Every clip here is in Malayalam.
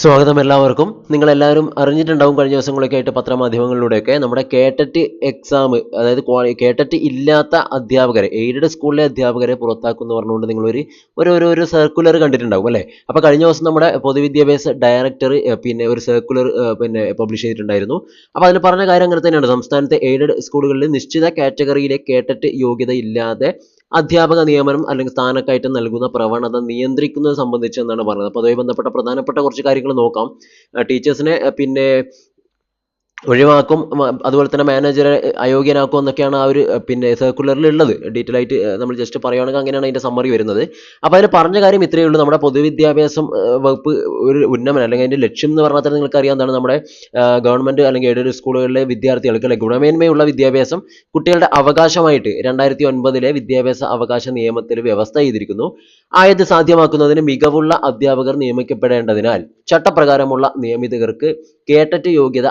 സ്വാഗതം എല്ലാവർക്കും. നിങ്ങൾ എല്ലാവരും അറിഞ്ഞിട്ടുണ്ടാവും കഴിഞ്ഞ ദിവസങ്ങളൊക്കെ ആയിട്ട് പത്രമാധ്യമങ്ങളിലൂടെയൊക്കെ നമ്മുടെ കേട്ടറ്റ് എക്സാം അതായത് കേട്ടറ്റ് ഇല്ലാത്ത അധ്യാപകരെ എയ്ഡഡ് സ്കൂളിലെ അധ്യാപകരെ പുറത്താക്കുമെന്ന് പറഞ്ഞുകൊണ്ട് നിങ്ങളൊരു ഒരു ഒരു ഒരു സർക്കുലർ കണ്ടിട്ടുണ്ടാവും അല്ലേ? അപ്പോൾ കഴിഞ്ഞ ദിവസം നമ്മുടെ പൊതുവിദ്യാഭ്യാസ ഡയറക്ടർ പിന്നെ ഒരു സർക്കുലർ പിന്നെ പബ്ലിഷ് ചെയ്തിട്ടുണ്ടായിരുന്നു. അപ്പോൾ അതിൽ പറഞ്ഞ കാര്യം അങ്ങനെ തന്നെയാണ്. സംസ്ഥാനത്തെ എയ്ഡഡ് സ്കൂളുകളിൽ നിശ്ചിത കാറ്റഗറിയിലെ കേട്ടറ്റ് യോഗ്യത ഇല്ലാതെ അധ്യാപക നിയമനം അല്ലെങ്കിൽ സ്ഥാനക്കയറ്റം നൽകുന്ന പ്രവണത നിയന്ത്രിക്കുന്നത് സംബന്ധിച്ച് എന്നാണ് പറഞ്ഞത്. അപ്പോൾ അതുമായി ബന്ധപ്പെട്ട പ്രധാനപ്പെട്ട കുറച്ച് കാര്യങ്ങൾ നോക്കാം. ടീച്ചേഴ്സിനെ പിന്നെ ഒഴിവാക്കും. അതുപോലെ തന്നെ മാനേജറെ അയോഗ്യനാക്കും എന്നൊക്കെയാണ് ആ ഒരു പിന്നെ സർക്കുലറിൽ ഉള്ളത് ഡീറ്റെയിൽ ആയിട്ട് നമ്മൾ ജസ്റ്റ് പറയുകയാണെങ്കിൽ അങ്ങനെയാണ് അതിന്റെ സമ്മറി വരുന്നത്. അപ്പോൾ അതിൽ പറഞ്ഞ കാര്യം ഇത്രയേ ഉള്ളൂ. നമ്മുടെ പൊതുവിദ്യാഭ്യാസം വകുപ്പ് ഒരു ഉന്നമനം അല്ലെങ്കിൽ അതിന്റെ ലക്ഷ്യം എന്ന് പറഞ്ഞാൽ തന്നെ നിങ്ങൾക്ക് അറിയാം എന്താണ് നമ്മുടെ ഗവൺമെന്റ് അല്ലെങ്കിൽ എയ്ഡഡ് സ്കൂളുകളിലെ വിദ്യാർത്ഥികൾക്ക് ഗുണമേന്മയുള്ള വിദ്യാഭ്യാസം കുട്ടികളുടെ അവകാശമായിട്ട് രണ്ടായിരത്തി ഒൻപതിലെ വിദ്യാഭ്യാസ അവകാശ നിയമത്തിൽ വ്യവസ്ഥ ചെയ്തിരിക്കുന്നു. ആയത് സാധ്യമാക്കുന്നതിന് മികവുള്ള അധ്യാപകർ നിയമിക്കപ്പെടേണ്ടതിനാൽ ചട്ടപ്രകാരമുള്ള നിയമിതർക്ക് കേട്ടറ്റ് യോഗ്യത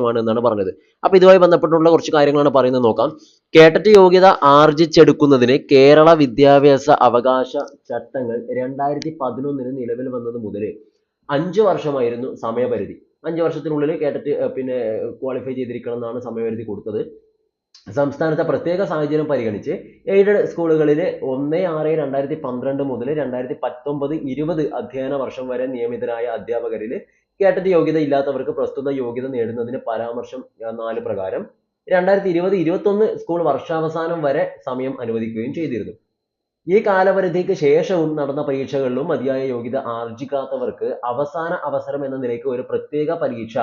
അത്യാവശ്യമാണ് എന്നാണ് പറഞ്ഞത്. അപ്പൊ ഇതുമായി ബന്ധപ്പെട്ടുള്ള കുറച്ച് കാര്യങ്ങളാണ് പറയുന്നത് നോക്കാം. കേട്ടറ്റ് യോഗ്യത ആർജിച്ചെടുക്കുന്നതിന് കേരള വിദ്യാഭ്യാസ അവകാശ ചട്ടങ്ങൾ രണ്ടായിരത്തി പതിനൊന്നിന് നിലവിൽ വന്നത് മുതൽ അഞ്ച് വർഷമായിരുന്നു സമയപരിധി. അഞ്ച് വർഷത്തിനുള്ളിൽ കേട്ടറ്റ് പിന്നെ ക്വാളിഫൈ ചെയ്തിരിക്കണം എന്നാണ് സമയപരിധി കൊടുത്തത്. സംസ്ഥാനത്തെ പ്രത്യേക സാഹചര്യം പരിഗണിച്ച് എയ്ഡഡ് സ്കൂളുകളിൽ ഒന്ന് ആറ് രണ്ടായിരത്തി പന്ത്രണ്ട് മുതൽ രണ്ടായിരത്തി പത്തൊമ്പത് ഇരുപത് അധ്യയന വർഷം വരെ നിയമിതരായ അധ്യാപകരിൽ കേട്ടറ്റ് യോഗ്യത ഇല്ലാത്തവർക്ക് പ്രസ്തുത യോഗ്യത നേടുന്നതിന് പരാമർശം നാല് പ്രകാരം. രണ്ടായിരത്തി ഇരുപത് ഇരുപത്തൊന്ന് സ്കൂൾ വർഷാവസാനം വരെ സമയം അനുവദിക്കുകയും ചെയ്തിരുന്നു. ഈ കാലപരിധിക്ക് ശേഷവും നടന്ന പരീക്ഷകളിലും മതിയായ യോഗ്യത ആർജിക്കാത്തവർക്ക് അവസാന അവസരം എന്ന നിലയ്ക്ക് ഒരു പ്രത്യേക പരീക്ഷ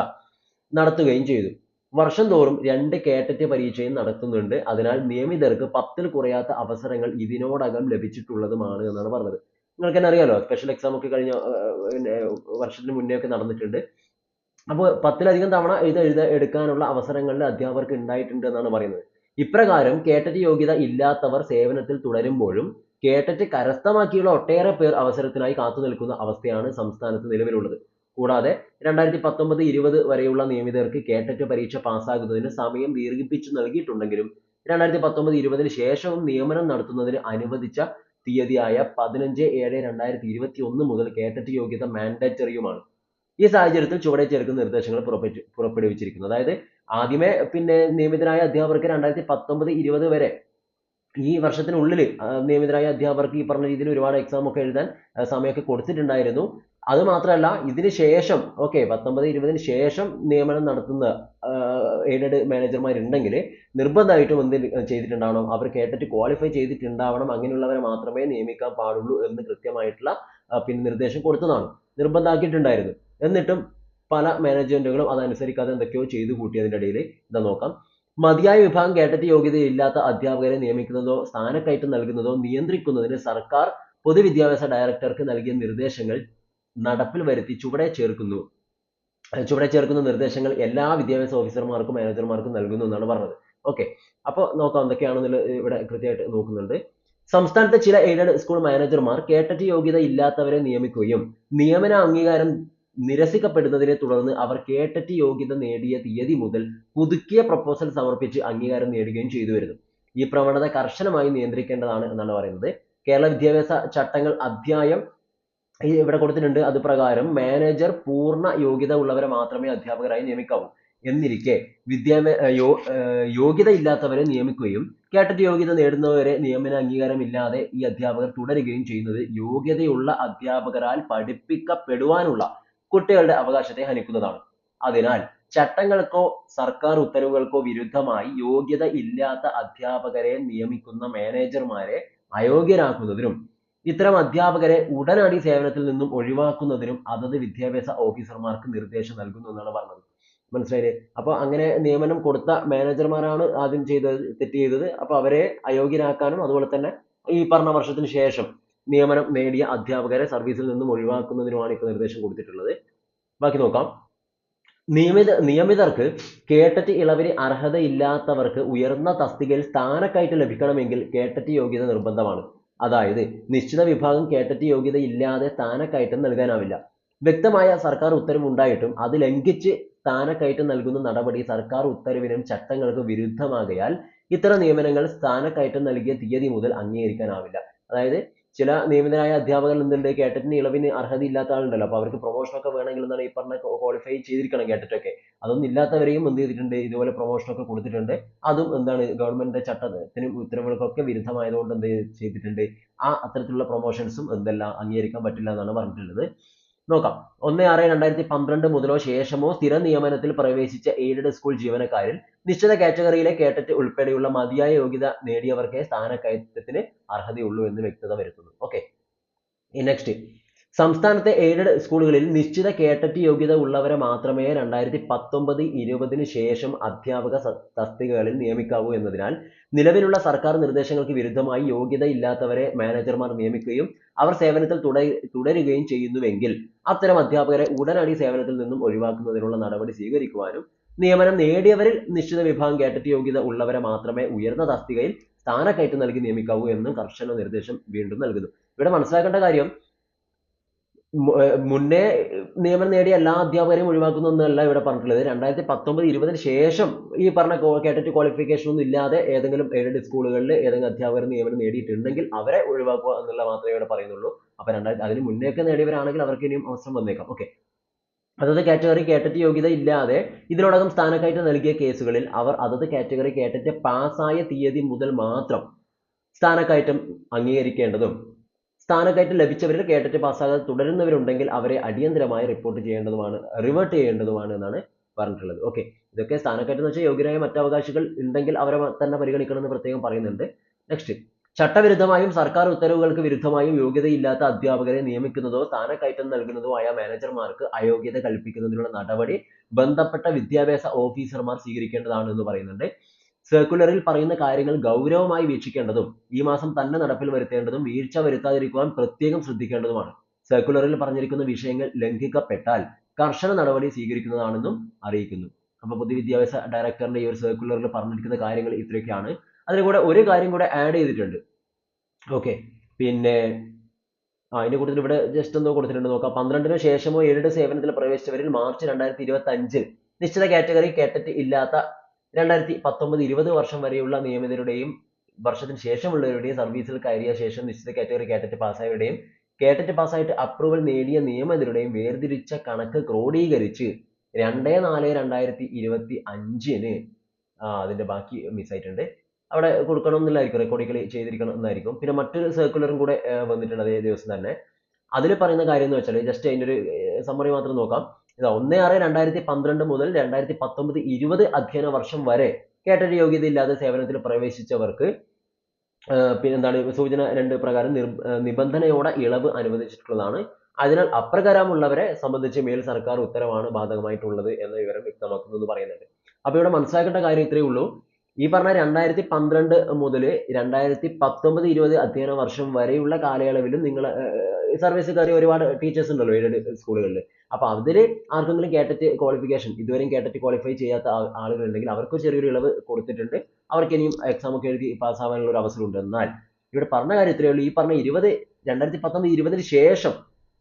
നടത്തുകയും ചെയ്തു. വർഷം തോറും രണ്ട് കേട്ടറ്റ് പരീക്ഷയും നടത്തുന്നുണ്ട്. അതിനാൽ നിയമിതർക്ക് പത്തിൽ കുറയാത്ത അവസരങ്ങൾ ഇതിനോടകം ലഭിച്ചിട്ടുള്ളതുമാണ് എന്നാണ് പറഞ്ഞത്. നിങ്ങൾക്ക് തന്നെ അറിയാലോ സ്പെഷ്യൽ എക്സാം ഒക്കെ കഴിഞ്ഞ വർഷത്തിന് മുന്നേ ഒക്കെ നടന്നിട്ടുണ്ട്. അപ്പോൾ പത്തിലധികം തവണ ഇത് എഴുത എടുക്കാനുള്ള അവസരങ്ങളിൽ അധ്യാപകർക്ക് ഉണ്ടായിട്ടുണ്ട് എന്നാണ് പറയുന്നത്. ഇപ്രകാരം കേട്ടറ്റ് യോഗ്യത ഇല്ലാത്തവർ സേവനത്തിൽ തുടരുമ്പോഴും കേട്ടറ്റ് കരസ്ഥമാക്കിയുള്ള ഒട്ടേറെ പേർ അവസരത്തിനായി കാത്തു നിൽക്കുന്ന അവസ്ഥയാണ് സംസ്ഥാനത്ത് നിലവിലുള്ളത്. കൂടാതെ രണ്ടായിരത്തി പത്തൊമ്പത് ഇരുപത് വരെയുള്ള നിയമിതർക്ക് കേട്ടറ്റ് പരീക്ഷ പാസ്സാകുന്നതിന് സമയം ദീർഘിപ്പിച്ചു നൽകിയിട്ടുണ്ടെങ്കിലും രണ്ടായിരത്തി പത്തൊമ്പത് ഇരുപതിന് ശേഷവും നിയമനം നടത്തുന്നതിന് അനുവദിച്ച തീയതിയായ പതിനഞ്ച് ഏഴ് രണ്ടായിരത്തി ഇരുപത്തി ഒന്ന് മുതൽ കേട്ടറ്റ് യോഗ്യത മാൻഡേറ്ററിയുമാണ് ഈ സാഹചര്യത്തിൽ ചുവടെ ചേർക്കുന്ന നിർദ്ദേശങ്ങൾ പുറപ്പെട്ടു പുറപ്പെടുവിച്ചിരിക്കുന്നു. അതായത് ആദ്യമേ പിന്നെ നിയമിതരായ അധ്യാപകർക്ക് രണ്ടായിരത്തി പത്തൊമ്പത് ഇരുപത് വരെ ഈ വർഷത്തിനുള്ളിൽ നിയമിതരായ അധ്യാപകർക്ക് ഈ പറഞ്ഞ രീതിയിൽ ഒരുപാട് എക്സാം ഒക്കെ എഴുതാൻ സമയമൊക്കെ കൊടുത്തിട്ടുണ്ടായിരുന്നു. അത് മാത്രമല്ല ഇതിന് ശേഷം ഓക്കെ പത്തൊമ്പത് ഇരുപതിന് ശേഷം നിയമനം നടത്തുന്ന എയ്ഡഡ് മാനേജർമാരുണ്ടെങ്കിൽ നിർബന്ധമായിട്ടും എന്ത് ചെയ്തിട്ടുണ്ടാവണം. അവർ കേട്ടിട്ട് ക്വാളിഫൈ ചെയ്തിട്ടുണ്ടാവണം. അങ്ങനെയുള്ളവരെ മാത്രമേ നിയമിക്കാൻ പാടുള്ളൂ എന്ന് കൃത്യമായിട്ടുള്ള പിന്നെ നിർദ്ദേശം കൊടുത്തതാണ്. നിർബന്ധമാക്കിയിട്ടുണ്ടായിരുന്നു. എന്നിട്ടും പല മാനേജ്മെന്റുകളും അതനുസരിക്കാതെ എന്തൊക്കെയോ ചെയ്തു കൂട്ടിയതിന്റെ ഇടയിൽ. ഇതാ നോക്കാം. മതിയായ വിഭാഗം കേട്ടറ്റ് യോഗ്യതയില്ലാത്ത അധ്യാപകരെ നിയമിക്കുന്നതോ സ്ഥാനക്കയറ്റം നൽകുന്നതോ നിയന്ത്രിക്കുന്നതിന് സർക്കാർ പൊതുവിദ്യാഭ്യാസ ഡയറക്ടർക്ക് നൽകിയ നിർദ്ദേശങ്ങൾ നടപ്പിൽ വരുത്തി ചുവടെ ചേർക്കുന്നു. ചുവടെ ചേർക്കുന്ന നിർദ്ദേശങ്ങൾ എല്ലാ വിദ്യാഭ്യാസ ഓഫീസർമാർക്കും മാനേജർമാർക്കും നൽകുന്നു എന്നാണ് പറഞ്ഞത്. ഓക്കെ. അപ്പോൾ നോക്കാം എന്തൊക്കെയാണെന്നുള്ളത് ഇവിടെ കൃത്യമായിട്ട് നോക്കുന്നുണ്ട്. സംസ്ഥാനത്തെ ചില എയ്ഡഡ് സ്കൂൾ മാനേജർമാർ കേട്ടറ്റ് യോഗ്യത ഇല്ലാത്തവരെ നിയമിക്കുകയും നിയമന അംഗീകാരം നിരസിക്കപ്പെടുന്നതിനെ തുടർന്ന് അവർ കേട്ടറ്റ് യോഗ്യത നേടിയ തീയതി മുതൽ പുതുക്കിയ പ്രപ്പോസൽ സമർപ്പിച്ച് അംഗീകാരം നേടുകയും ചെയ്തു വരുന്നു. ഈ പ്രവണത കർശനമായി നിയന്ത്രിക്കേണ്ടതാണ് എന്നാണ് പറയുന്നത്. കേരള വിദ്യാഭ്യാസ ചട്ടങ്ങൾ അധ്യായം ഇവിടെ കൊടുത്തിട്ടുണ്ട് അത് പ്രകാരം മാനേജർ പൂർണ യോഗ്യത ഉള്ളവരെ മാത്രമേ അധ്യാപകരായി നിയമിക്കാവൂ. എന്നിരിക്കെ വിദ്യാഭ്യാസ യോ യോഗ്യത ഇല്ലാത്തവരെ നിയമിക്കുകയും കേട്ടിട്ട് യോഗ്യത നേടുന്നവരെ നിയമന അംഗീകാരം ഇല്ലാതെ ഈ അധ്യാപകർ തുടരുകയും ചെയ്യുന്നത് യോഗ്യതയുള്ള അധ്യാപകരാൽ പഠിപ്പിക്കപ്പെടുവാനുള്ള കുട്ടികളുടെ അവകാശത്തെ ഹനിക്കുന്നതാണ്. അതിനാൽ ചട്ടങ്ങൾക്കോ സർക്കാർ ഉത്തരവുകൾക്കോ വിരുദ്ധമായി യോഗ്യത ഇല്ലാത്ത അധ്യാപകരെ നിയമിക്കുന്ന മാനേജർമാരെ അയോഗ്യരാക്കുന്നതിനും ഇത്തരം അധ്യാപകരെ ഉടനടി സേവനത്തിൽ നിന്നും ഒഴിവാക്കുന്നതിനും അതത് വിദ്യാഭ്യാസ ഓഫീസർമാർക്ക് നിർദ്ദേശം നൽകുന്നു എന്നാണ് പറഞ്ഞത്. മനസ്സിലായില്ലേ? അപ്പൊ അങ്ങനെ നിയമനം കൊടുത്ത മാനേജർമാരാണ് ആദ്യം ചെയ്തത് തെറ്റ് ചെയ്തത്. അപ്പൊ അവരെ അയോഗ്യരാക്കാനും അതുപോലെ തന്നെ ഈ പറഞ്ഞ വർഷത്തിന് ശേഷം നിയമനം നേടിയ അധ്യാപകരെ സർവീസിൽ നിന്നും ഒഴിവാക്കുന്നതിനുമാണ് ഇപ്പൊ നിർദ്ദേശം കൊടുത്തിട്ടുള്ളത്. ബാക്കി നോക്കാം. നിയമിത നിയമിതർക്ക് കേട്ടറ്റ് ഇളവിന് അർഹതയില്ലാത്തവർക്ക് ഉയർന്ന തസ്തികയിൽ സ്ഥാനക്കയറ്റം ലഭിക്കണമെങ്കിൽ കേട്ടറ്റ് യോഗ്യത നിർബന്ധമാണ്. അതായത് നിശ്ചിത വിഭാഗം കേട്ടറ്റ് യോഗ്യത ഇല്ലാതെ സ്ഥാനക്കയറ്റം നൽകാനാവില്ല. വ്യക്തമായ സർക്കാർ ഉത്തരവുണ്ടായിട്ടും അത് ലംഘിച്ച് സ്ഥാനക്കയറ്റം നൽകുന്ന നടപടി സർക്കാർ ഉത്തരവിനും ചട്ടങ്ങൾക്കും വിരുദ്ധമാകയാൽ ഇത്തരം നിയമനങ്ങൾ സ്ഥാനക്കയറ്റം നൽകിയ തീയതി മുതൽ അംഗീകരിക്കാനാവില്ല. അതായത് ചില നിയമിതരായ അധ്യാപകർ എന്തുണ്ട് കേട്ടറ്റിന് ഇളവിന് അർഹതയില്ലാത്ത ആളുണ്ടല്ലോ. അപ്പോൾ അവർക്ക് പ്രൊമോഷൻ ഒക്കെ വേണമെങ്കിൽ എന്താണ് ഈ പറഞ്ഞ ക്വാളിഫൈ ചെയ്തിരിക്കണം കേട്ടറ്റൊക്കെ അതൊന്നും ഇല്ലാത്തവരെയും എന്ത് ചെയ്തിട്ടുണ്ട്? ഇതുപോലെ പ്രൊമോഷൻ ഒക്കെ കൊടുത്തിട്ടുണ്ട്. അതും എന്താണ് ഗവൺമെന്റിന്റെ ചട്ടത്തിനും ഉത്തരവുകൾക്കൊക്കെ വിരുദ്ധമായതുകൊണ്ട് എന്ത് ചെയ്തിട്ടുണ്ട്? ആ അത്തരത്തിലുള്ള പ്രൊമോഷൻസും എന്തെല്ലാം അംഗീകരിക്കാൻ പറ്റില്ല എന്നാണ് പറഞ്ഞിട്ടുള്ളത്. നോക്കാം. ഒന്ന് ആറ് രണ്ടായിരത്തി പന്ത്രണ്ട് മുതലോ ശേഷമോ സ്ഥിര നിയമനത്തിൽ പ്രവേശിച്ച എയ്ഡഡ് സ്കൂൾ ജീവനക്കാരിൽ നിശ്ചിത കാറ്റഗറിയിലെ കേട്ടറ്റ് ഉൾപ്പെടെയുള്ള മതിയായ യോഗ്യത നേടിയവർക്കേ സ്ഥാനക്കയറ്റത്തിന് അർഹതയുള്ളൂ എന്ന് വ്യക്തത വരുത്തുന്നു. ഓക്കെ നെക്സ്റ്റ് സംസ്ഥാനത്തെ എയ്ഡഡ് സ്കൂളുകളിൽ നിശ്ചിത കേട്ടറ്റ് യോഗ്യത ഉള്ളവരെ മാത്രമേ രണ്ടായിരത്തി പത്തൊമ്പത് ഇരുപതിന് ശേഷം അധ്യാപക തസ്തികകളിൽ നിയമിക്കാവൂ എന്നതിനാൽ നിലവിലുള്ള സർക്കാർ നിർദ്ദേശങ്ങൾക്ക് വിരുദ്ധമായി യോഗ്യത ഇല്ലാത്തവരെ മാനേജർമാർ നിയമിക്കുകയും അവർ സേവനത്തിൽ തുട തുടരുകയും ചെയ്യുന്നുവെങ്കിൽ അത്തരം അധ്യാപകരെ ഉടനടി സേവനത്തിൽ നിന്നും ഒഴിവാക്കുന്നതിനുള്ള നടപടി സ്വീകരിക്കുവാനും നിയമനം നേടിയവരിൽ നിശ്ചിത വിഭാഗം കേട്ടറ്റ് യോഗ്യത ഉള്ളവരെ മാത്രമേ ഉയർന്ന തസ്തികയിൽ സ്ഥാനക്കയറ്റം നൽകി നിയമിക്കാവൂ എന്നും കർശന നിർദ്ദേശം വീണ്ടും നൽകുന്നു. ഇവിടെ മനസ്സിലാക്കേണ്ട കാര്യം മുന്നേ നിയമനം നേടിയ എല്ലാ അധ്യാപകരെയും ഒഴിവാക്കുന്ന ഒന്നല്ല ഇവിടെ പറഞ്ഞിട്ടുള്ളത്. രണ്ടായിരത്തി പത്തൊമ്പത് ഇരുപതിന് ശേഷം ഈ പറഞ്ഞ കേട്ടിട്ട് ക്വാളിഫിക്കേഷൻ ഒന്നും ഇല്ലാതെ ഏതെങ്കിലും എയ്ഡഡ് സ്കൂളുകളിൽ ഏതെങ്കിലും അധ്യാപകർ നിയമനം നേടിയിട്ടുണ്ടെങ്കിൽ അവരെ ഒഴിവാക്കുക എന്നുള്ള മാത്രമേ ഇവിടെ പറയുന്നുള്ളൂ. അപ്പൊ രണ്ടായിരത്തി അതിന് മുന്നേ ഒക്കെ നേടിയവരാണെങ്കിൽ അവർക്ക് ഇനിയും അവസരം വന്നേക്കാം. ഓക്കെ അതത് കാറ്റഗറി കേട്ടറ്റ് യോഗ്യത ഇല്ലാതെ ഇതിനോടകം സ്ഥാനക്കയറ്റം നൽകിയ കേസുകളിൽ അവർ അതത് കാറ്റഗറി കേട്ടറ്റ് പാസ്സായ തീയതി മുതൽ മാത്രം സ്ഥാനക്കയറ്റം അംഗീകരിക്കേണ്ടതും സ്ഥാനക്കയറ്റം ലഭിച്ചവരിൽ കേട്ടിട്ട് പാസ്സാകാതെ തുടരുന്നവരുണ്ടെങ്കിൽ അവരെ അടിയന്തരമായി റിപ്പോർട്ട് ചെയ്യേണ്ടതുമാണ് റിവേർട്ട് ചെയ്യേണ്ടതുമാണ് എന്നാണ് പറഞ്ഞിട്ടുള്ളത്. ഓക്കെ ഇതൊക്കെ സ്ഥാനക്കയറ്റം എന്ന് വെച്ചാൽ യോഗ്യരായ മറ്റ് അവകാശികൾ ഉണ്ടെങ്കിൽ അവരെ തന്നെ പരിഗണിക്കണമെന്ന് പ്രത്യേകം പറയുന്നുണ്ട്. നെക്സ്റ്റ് ചട്ടവിരുദ്ധമായും സർക്കാർ ഉത്തരവുകൾക്ക് വിരുദ്ധമായും യോഗ്യതയില്ലാത്ത അധ്യാപകരെ നിയമിക്കുന്നതോ സ്ഥാനക്കയറ്റം നൽകുന്നതോ ആയ മാനേജർമാർക്ക് അയോഗ്യത കൽപ്പിക്കുന്നതിനുള്ള നടപടി ബന്ധപ്പെട്ട വിദ്യാഭ്യാസ ഓഫീസർമാർ സ്വീകരിക്കേണ്ടതാണ് എന്ന് പറയുന്നുണ്ട്. സർക്കുലറിൽ പറയുന്ന കാര്യങ്ങൾ ഗൗരവമായി വീക്ഷിക്കേണ്ടതും ഈ മാസം തന്നെ നടപ്പിൽ വരുത്തേണ്ടതും വീഴ്ച വരുത്താതിരിക്കുവാൻ പ്രത്യേകം ശ്രദ്ധിക്കേണ്ടതുമാണ് സർക്കുലറിൽ പറഞ്ഞിരിക്കുന്ന വിഷയങ്ങൾ ലംഘിക്കപ്പെട്ടാൽ കർശന നടപടി സ്വീകരിക്കുന്നതാണെന്നും അറിയിക്കുന്നു അപ്പൊ പൊതുവിദ്യാഭ്യാസ ഡയറക്ടറിന്റെ ഈ ഒരു സർക്കുലറിൽ പറഞ്ഞിരിക്കുന്ന കാര്യങ്ങൾ ഇത്രയൊക്കെയാണ് അതിന് കൂടെ ഒരു കാര്യം കൂടെ ആഡ് ചെയ്തിട്ടുണ്ട് ഓക്കെ പിന്നെ ആ അതിന്റെ കൂട്ടത്തിൽ ഇവിടെ ജസ്റ്റ് എന്തോ കൊടുത്തിട്ടുണ്ട് നോക്കാം പന്ത്രണ്ടിന് ശേഷമോ ഏഴ് സേവനത്തിൽ പ്രവേശിച്ചവരിൽ മാർച്ച് രണ്ടായിരത്തി ഇരുപത്തി അഞ്ചിൽ നിശ്ചിത കാറ്റഗറി കേട്ടിട്ട് ഇല്ലാത്ത രണ്ടായിരത്തി പത്തൊമ്പത് ഇരുപത് വർഷം വരെയുള്ള നിയമിതരുടെയും വർഷത്തിന് ശേഷമുള്ളവരുടെയും സർവീസിൽ കയറിയ ശേഷം നിശ്ചിത കാറ്റഗറി കാറ്ററ്റ് പാസ്സായവരുടെയും കാറ്ററ്റ് പാസ്സായിട്ട് അപ്രൂവൽ നേടിയ നിയമിതരുടെയും വേർതിരിച്ച കണക്ക് ക്രോഡീകരിച്ച് രണ്ട് നാല് രണ്ടായിരത്തി ഇരുപത്തി അഞ്ചിന് ആ അതിന്റെ ബാക്കി മിസ് ആയിട്ടുണ്ട്. അവിടെ കൊടുക്കണം എന്നുള്ളതായിരിക്കും റെക്കോർഡിക്കൽ ചെയ്തിരിക്കണം എന്നായിരിക്കും. പിന്നെ മറ്റൊരു സർക്കുലറും കൂടെ വന്നിട്ടുണ്ട് അതേ ദിവസം തന്നെ. അതിൽ പറയുന്ന കാര്യം എന്ന് വെച്ചാൽ ജസ്റ്റ് അതിന്റെ ഒരു സമ്മറി മാത്രം നോക്കാം. ഇതാ ഒന്ന് ആറ് രണ്ടായിരത്തി പന്ത്രണ്ട് മുതൽ രണ്ടായിരത്തി പത്തൊമ്പത് ഇരുപത് അധ്യയന വർഷം വരെ കേട്ടറി യോഗ്യത ഇല്ലാതെ സേവനത്തിൽ പ്രവേശിച്ചവർക്ക് പിന്നെന്താണ് സൂചന രണ്ട് പ്രകാരം നിബന്ധനയോടെ ഇളവ് അനുവദിച്ചിട്ടുള്ളതാണ്. അതിനാൽ അപ്രകാരമുള്ളവരെ സംബന്ധിച്ച് മേൽ സർക്കാർ ഉത്തരവാണ് ബാധകമായിട്ടുള്ളത് എന്ന വിവരം എന്ന് പറയുന്നുണ്ട്. അപ്പൊ ഇവിടെ മനസ്സിലാക്കേണ്ട കാര്യം ഇത്രയേ ഉള്ളൂ. ഈ പറഞ്ഞ രണ്ടായിരത്തി പന്ത്രണ്ട് മുതൽ രണ്ടായിരത്തി പത്തൊമ്പത് ഇരുപത് അധ്യയന വർഷം വരെയുള്ള കാലയളവിലും നിങ്ങൾ സർവീസ് കയറി ഒരുപാട് ടീച്ചേഴ്സ് ഉണ്ടല്ലോ എയ്ഡഡ് സ്കൂളുകളിൽ അപ്പൊ അതിൽ ആർക്കെങ്കിലും കേട്ടറ്റ് ക്വാളിഫിക്കേഷൻ ഇതുവരെയും കേട്ടറ്റ് ക്വാളിഫൈ ചെയ്യാത്ത ആളുകളുണ്ടെങ്കിൽ അവർക്ക് ചെറിയൊരു ഇളവ് കൊടുത്തിട്ടുണ്ട്. അവർക്ക് ഇനിയും എക്സാം ഒക്കെ എഴുതി പാസ്സാവാനുള്ള ഒരു അവസരമുണ്ട് എന്നാൽ ഇവിടെ പറഞ്ഞ കാര്യം ഇത്രയേ ഉള്ളൂ. ഈ പറഞ്ഞ ഇരുപത് രണ്ടായിരത്തി പത്തൊമ്പത് ഇരുപതിന് ശേഷം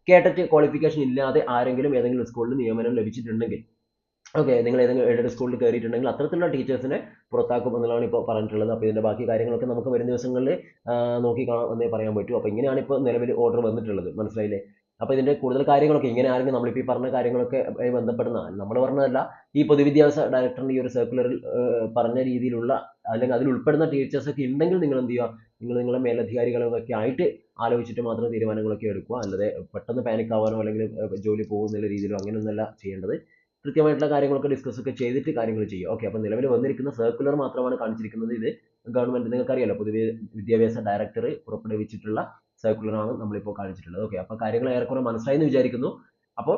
കേട്ടറ്റ് ക്വാളിഫിക്കേഷൻ ഇല്ലാതെ ആരെങ്കിലും ഏതെങ്കിലും സ്കൂളിൽ നിയമനം ലഭിച്ചിട്ടുണ്ടെങ്കിൽ ഓക്കെ നിങ്ങൾ ഏതെങ്കിലും ഏതൊരു സ്കൂളിൽ കയറിയിട്ടുണ്ടെങ്കിൽ അത്തരത്തിലുള്ള ടീച്ചേഴ്സിനെ പുറത്താക്കും എന്നുള്ളതാണ് ഇപ്പോൾ പറഞ്ഞിട്ടുള്ളത്. അപ്പോൾ ഇതിന്റെ ബാക്കി കാര്യങ്ങളൊക്കെ നമുക്ക് വരും ദിവസങ്ങളിൽ നോക്കി കാണാം എന്നേ പറയാൻ പറ്റൂ. അപ്പോൾ ഇങ്ങനെയാണ് ഇപ്പോൾ നിലവിൽ ഓർഡർ വന്നിട്ടുള്ളത്. മനസ്സിലായില്ലേ? അപ്പോൾ ഇതിന്റെ കൂടുതൽ കാര്യങ്ങളൊക്കെ ഇങ്ങനെ ആരെങ്കിലും നമ്മളിപ്പോൾ ഈ പറഞ്ഞ കാര്യങ്ങളൊക്കെ ബന്ധപ്പെടുന്ന നമ്മൾ പറഞ്ഞതല്ല ഈ പൊതുവിദ്യാഭ്യാസ ഡയറക്ടറിന്റെ ഈ ഒരു സർക്കുലറിൽ പറഞ്ഞ രീതിയിലുള്ള അല്ലെങ്കിൽ അതിൽ ഉൾപ്പെടുന്ന ടീച്ചേഴ്സ് ഒക്കെ ഉണ്ടെങ്കിൽ നിങ്ങൾ എന്ത് ചെയ്യുക? നിങ്ങൾ നിങ്ങളെ മേലധികാരികളൊക്കെ ആയിട്ട് ആലോചിച്ചിട്ട് മാത്രം തീരുമാനങ്ങളൊക്കെ എടുക്കുക. അല്ലാതെ പെട്ടെന്ന് പാനിക് ആവാനോ അല്ലെങ്കിൽ ജോലി പോകുന്ന രീതിയിലോ അങ്ങനെയൊന്നുമല്ല ചെയ്യേണ്ടത്. കൃത്യമായിട്ടുള്ള കാര്യങ്ങളൊക്കെ ഡിസ്കസ് ഒക്കെ ചെയ്തിട്ട് കാര്യങ്ങൾ ചെയ്യുക. ഓക്കെ അപ്പോൾ നിലവിൽ വന്നിരിക്കുന്ന സർക്കുലർ മാത്രമാണ് കാണിച്ചിരിക്കുന്നത് ഇത്. ഗവൺമെന്റ് നിങ്ങൾക്കറിയാലോ പൊതുവെ വിദ്യാഭ്യാസ ഡയറക്ടർ പുറപ്പെടുവിച്ചിട്ടുള്ള സർക്കുലറാണ് നമ്മളിപ്പോൾ കാണിച്ചിട്ടുള്ളത്. ഓക്കെ അപ്പോൾ കാര്യങ്ങൾ ഏറെക്കുറെ മനസ്സിലായി എന്ന് വിചാരിക്കുന്നു. അപ്പോൾ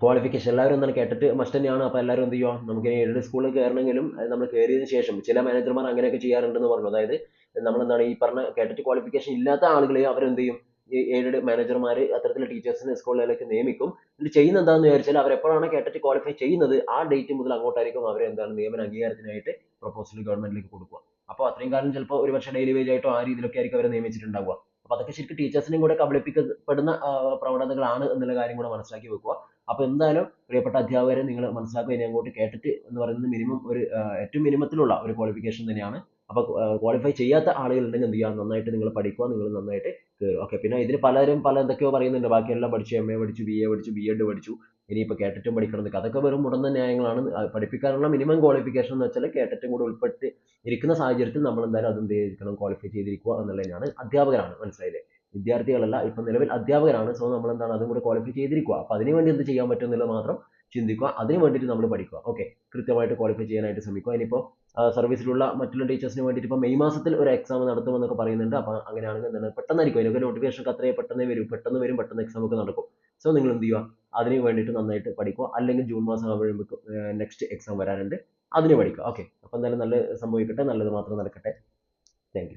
ക്വാളിഫിക്കേഷൻ എല്ലാവരും എന്താണ് കേട്ടിട്ട് മസ്റ്റ് തന്നെയാണ്. അപ്പോൾ എല്ലാവരും എന്ത് ചെയ്യുക നമുക്ക് ഏഴ് സ്കൂളിൽ കയറണമെങ്കിലും നമ്മൾ കയറിയതിന് ശേഷം ചില മാനേജർമാർ അങ്ങനെയൊക്കെ ചെയ്യാറുണ്ടെന്ന് പറഞ്ഞു. അതായത് നമ്മൾ എന്താണ് ഈ പറഞ്ഞ കേട്ടിട്ട് ക്വാളിഫിക്കേഷൻ ഇല്ലാത്ത ആളുകളെ അവരെന്ത് ചെയ്യും? ഈ എയ്ഡഡ് മാനേജർമാർ അത്തരത്തിലുള്ള ടീച്ചേഴ്സിനെ സ്കൂളിലേക്ക് നിയമിക്കും. എന്നിട്ട് ചെയ്യുന്ന എന്താണെന്ന് വിചാരിച്ചാൽ അവരെപ്പോഴാണ് കേട്ടിട്ട് ക്വാളിഫൈ ചെയ്യുന്നത്? ആ ഡേറ്റ് മുതൽ അങ്ങോട്ടായിരിക്കും അവരെ എന്താണ് നിയമന അംഗീകാരത്തിനായിട്ട് പ്രൊപ്പോസൽ ഗവൺമെന്റിലേക്ക് കൊടുക്കുക. അപ്പോൾ അത്രയും കാലം ചിലപ്പോൾ ഒരു വർഷം ഡെയിലി വേജ് ആയിട്ടോ ആ രീതിയിലൊക്കെ ആയിരിക്കും അവരെ നിയമിച്ചിട്ടുണ്ടാവുക. അപ്പോൾ അതൊക്കെ ശരിക്കും ടീച്ചേഴ്സിനെയും കൂടെ കബളിപ്പിക്കപ്പെടുന്ന പ്രവണതകളാണ് എന്നുള്ള കാര്യം കൂടെ മനസ്സിലാക്കി വെക്കുക. അപ്പൊ എന്തായാലും പ്രിയപ്പെട്ട അധ്യാപകരെ നിങ്ങൾ മനസ്സിലാക്കുക ഇനി അങ്ങോട്ട് കേട്ടിട്ട് എന്ന് പറയുന്നത് മിനിമം ഒരു ഏറ്റവും മിനിമത്തിലുള്ള ഒരു ക്വാളിഫിക്കേഷൻ തന്നെയാണ്. അപ്പോൾ ക്വാളിഫൈ ചെയ്യാത്ത ആളുകളുണ്ടെങ്കിൽ എന്ത് ചെയ്യുക നന്നായിട്ട് നിങ്ങൾ പഠിക്കുക നിങ്ങൾ നന്നായിട്ട് കയറും ഓക്കെ പിന്നെ ഇതിൽ പലരും പല എന്തൊക്കെയോ പറയുന്നുണ്ട്. ബാക്കിയെല്ലാം പഠിച്ചു എം എ പഠിച്ചു ബി എ പഠിച്ചു ബി എഡ് പഠിച്ചു. ഇനിയിപ്പോൾ കേട്ടിട്ടും പഠിക്കണം എന്നൊക്കെ. അതൊക്കെ വെറും മുടന്ന ന്യായങ്ങളാണ്. പഠിപ്പിക്കാനുള്ള മിനിമം ക്വാളിഫിക്കേഷൻ എന്ന് വെച്ചാൽ കേട്ടിട്ടും കൂടെ ഉൾപ്പെട്ട് ഇരിക്കുന്ന സാഹചര്യത്തിൽ നമ്മൾ എന്തായാലും അത് എന്ത് ചെയ്തിരിക്കണം ക്വാളിഫൈ ചെയ്തിരിക്കുക എന്നുള്ളത് തന്നെയാണ് അധ്യാപകരാണ് മനസ്സിലായില്ലേ? വിദ്യാർത്ഥികളല്ല ഇപ്പം നിലവിൽ അധ്യാപകരാണ്. സോ നമ്മൾ എന്താണ് അതും കൂടെ ക്വാളിഫൈ ചെയ്തിരിക്കുക. അപ്പം അതിന് വേണ്ടി എന്ത് ചെയ്യാൻ പറ്റും എന്നുള്ളത് മാത്രം ചിന്തിക്കുക. അതിന് വേണ്ടിയിട്ട് നമ്മൾ പഠിക്കുക. ഓക്കെ കൃത്യമായിട്ട് ക്വാളിഫൈ ചെയ്യാനായിട്ട് ശ്രമിക്കുക. ഇനിയിപ്പോൾ സർവീസിലുള്ള മറ്റുള്ള ടീച്ചേഴ്സിന് വേണ്ടിയിട്ട് ഇപ്പോൾ മെയ് മാസത്തിൽ ഒരു എക്സാം നടത്തുമെന്നൊക്കെ പറയുന്നുണ്ട്. അപ്പോൾ അങ്ങനെയാണെങ്കിൽ എന്താണ് പെട്ടെന്നായിരിക്കും അതിനൊക്കെ നോട്ടിഫിക്കേഷൻ അത്രയും പെട്ടെന്ന് വരും. പെട്ടെന്ന് വരും. പെട്ടെന്ന് എക്സാം ഒക്കെ നടക്കും. സോ നിങ്ങൾ എന്ത് ചെയ്യുക? അതിന് വേണ്ടിയിട്ട് നന്നായിട്ട് പഠിക്കുക. അല്ലെങ്കിൽ ജൂൺ മാസം ആകുമ്പോഴേക്കും നെക്സ്റ്റ് എക്സാം വരാനുണ്ട്. അതിന് പഠിക്കുക ഓക്കെ. അപ്പോൾ എന്തായാലും നല്ല സംഭവിക്കട്ടെ നല്ലത് മാത്രം നടക്കട്ടെ. താങ്ക്